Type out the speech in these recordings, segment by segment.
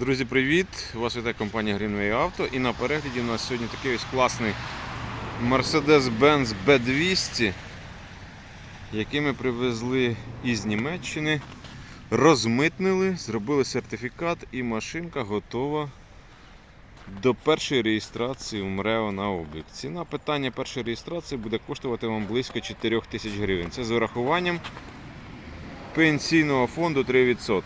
Друзі, привіт! Вас вітає компанія Greenway Auto і на перегляді у нас сьогодні такий ось класний Mercedes-Benz B200, який ми привезли із Німеччини, розмитнили, зробили сертифікат і машинка готова до першої реєстрації в МРЕО на облік. Ціна питання першої реєстрації буде коштувати вам близько 4 тисяч гривень. Це з урахуванням пенсійного фонду 3%.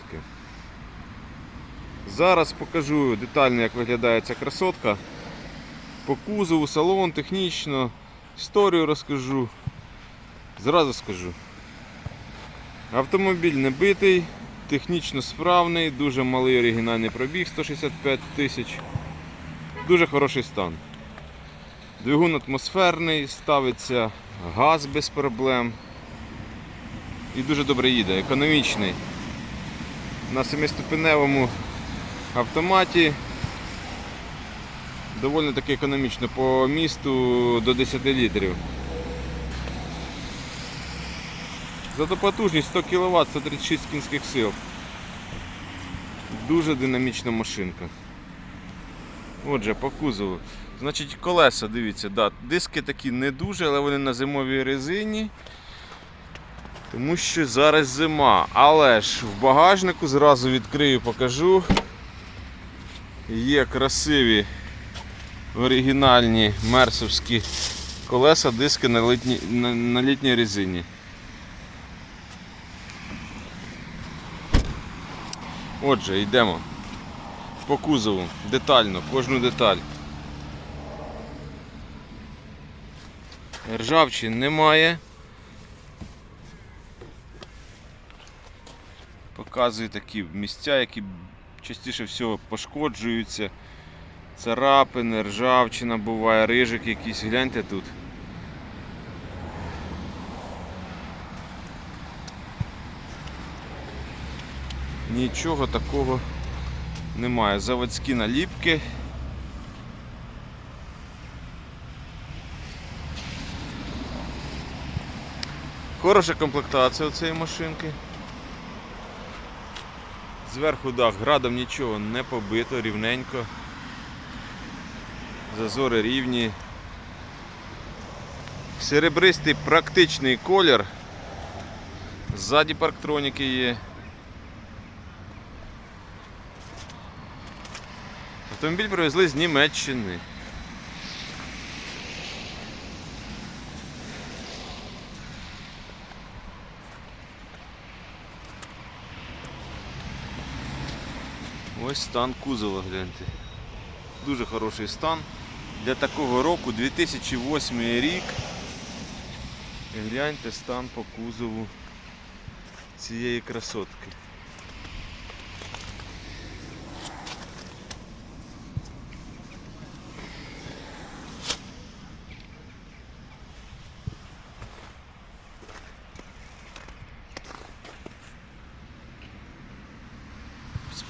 Зараз покажу детально, як виглядає ця красотка. По кузову, салон, технічно, історію розкажу. Зразу скажу. Автомобіль не битий, технічно справний, дуже малий оригінальний пробіг 165 тисяч. Дуже хороший стан. Двигун атмосферний, ставиться газ без проблем. І дуже добре їде, економічний. На семиступеневому автоматі. Доволі таки економічно по місту до 10 літрів. Зато потужність 100 кВт, 136 кінських сил. Дуже динамічна машинка. Отже, по кузову. Значить, колеса, дивіться, да, диски такі не дуже, але вони на зимовій резині. Тому що зараз зима. Але ж в багажнику зразу відкрию, покажу. Є красиві оригінальні мерсовські колеса, диски на літній, на, на літній резині. Отже, йдемо по кузову детально, кожну деталь. Ржавчин немає. Показую такі місця, які частіше всього пошкоджуються. Царапини, ржавчина буває, рижик якийсь, гляньте тут. Нічого такого немає. Заводські наліпки. Хороша комплектація у цієї машинки. Зверху дах градом нічого не побито, рівненько. Зазори рівні. Серебристий практичний колір. Ззаді парктроніки є. Автомобіль привезли з Німеччини. Ось стан кузова, гляньте. Дуже хороший стан. Для такого року 2008 рік. Гляньте стан по кузову цієї красотки.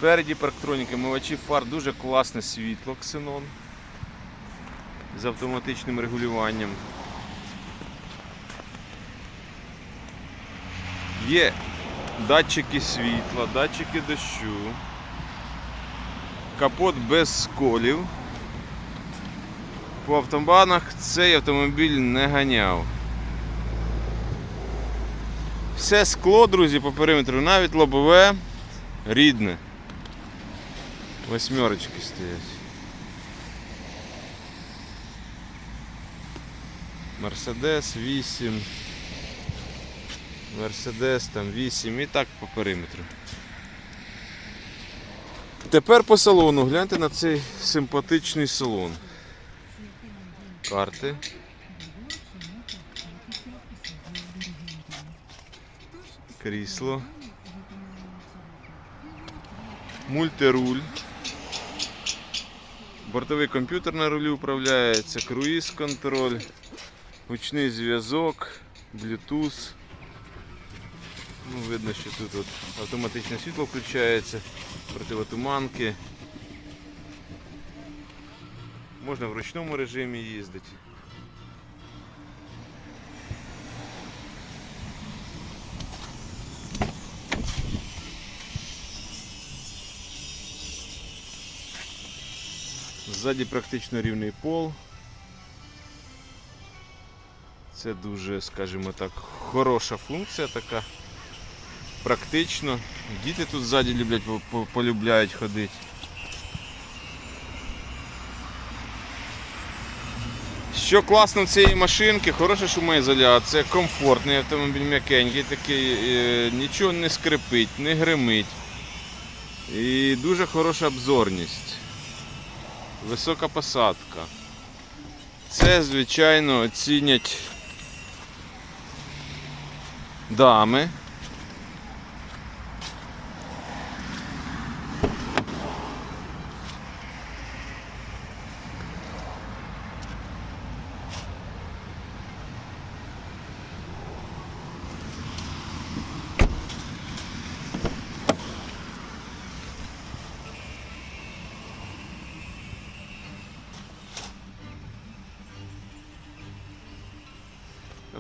Спереді парктроніки, мивачі фар, дуже класне світло ксенон з автоматичним регулюванням. Є датчики світла, датчики дощу, капот без сколів. По автобанах цей автомобіль не ганяв. Все скло, друзі, по периметру, навіть лобове, рідне. Восьмерочки стоять. Мерседес 8. Мерседес там 8 і так по периметру. Тепер по салону. Гляньте на цей симпатичний салон. Карти. Крісло. Мультируль. Бортовий комп'ютер на рулі управляється, круїз контроль, гучний зв'язок, Bluetooth. Ну, видно, що тут от автоматичне світло включається, противотуманки. Можна в ручному режимі їздити. Ззаді практично рівний пол. Це дуже, скажімо так, хороша функція така. Практично. Діти тут ззаді люблять, по- по- полюбляють ходити. Що класно в цієї машинки, хороша шумоізоляція, комфортний автомобіль м'якенький, такий, е, нічого не скрипить, не гримить. І дуже хороша обзорність. Висока посадка. Це, звичайно, оцінять дами.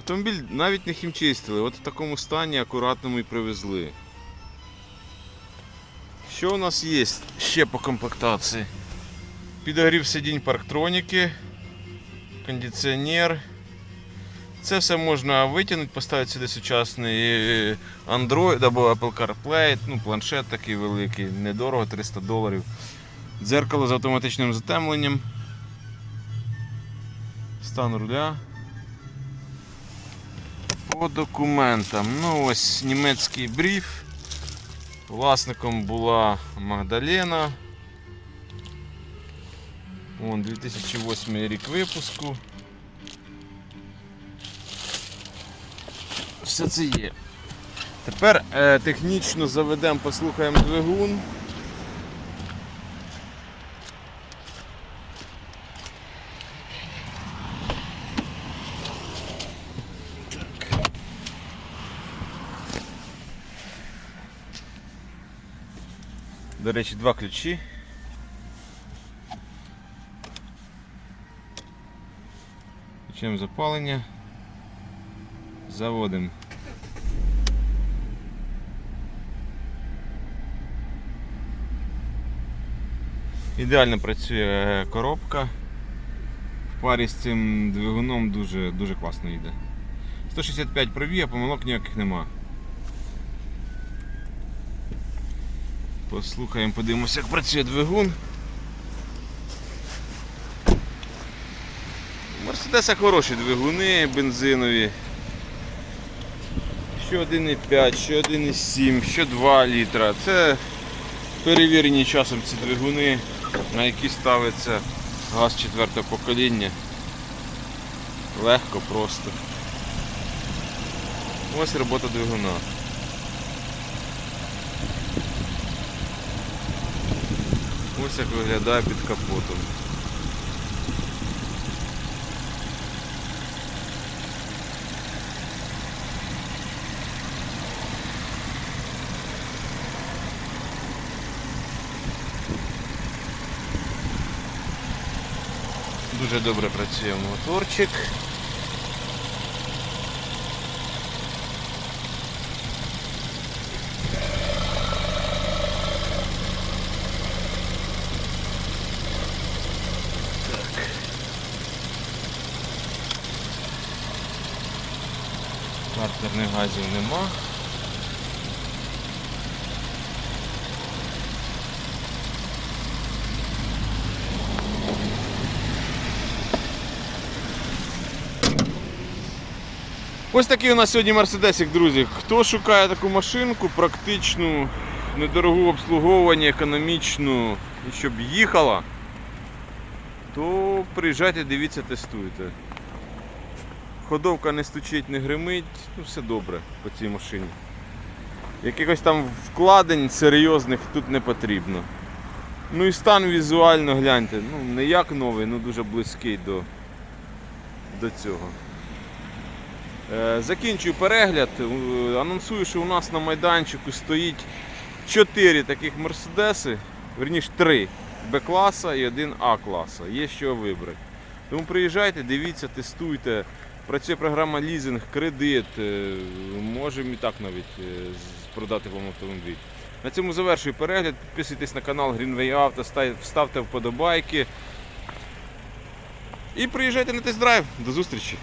Автомобіль навіть не хімчистили, от в такому стані акуратному і привезли. Що у нас є ще по комплектації? Підогрів сидінь парктроніки, кондиціонер. Це все можна витягнути, поставити сюди сучасний е, Android або Apple CarPlay, ну, планшет такий великий, недорого, 300 доларів. Дзеркало з автоматичним затемленням. Стан руля. По документам. Ну ось німецький бриф. Власником була Магдалена. Вон 2008 рік випуску. Все це є. Тепер е, технічно заведемо, послухаємо двигун. До речі, два ключі. Включаємо запалення. Заводимо. Ідеально працює е, коробка. В парі з цим двигуном дуже, дуже класно йде. 165 пробіг, а помилок ніяких нема. Послухаємо, подивимося, як працює двигун. Мерседеса хороші двигуни бензинові. Що 1,5, що 1,7, що 2 літра. Це перевірені часом ці двигуни, на які ставиться газ четвертого покоління. Легко, просто. Ось робота двигуна. Ось як виглядає під капотом. Дуже добре працює моторчик. Картерних газів нема. Ось такий у нас сьогодні Мерседесик, друзі. Хто шукає таку машинку, практичну, недорогу обслуговування, економічну і щоб їхала, то приїжджайте, дивіться, тестуйте. Ходовка не стучить, не гримить, ну все добре по цій машині. Якихось там вкладень серйозних тут не потрібно. Ну і стан візуально гляньте, ну не як новий, ну дуже близький до, до цього. Е, Закінчую перегляд. Анонсую, що у нас на майданчику стоїть 4 таких мерседеси, верніше 3 Б-класа і один А-класа. Є що вибрати. Тому приїжджайте, дивіться, тестуйте. Працює програма лізинг, кредит. Е, можемо і так навіть е, продати вам автомобіль. На цьому завершую перегляд. Підписуйтесь на канал Greenway Auto, ставте вподобайки. І приїжджайте на тест-драйв. До зустрічі!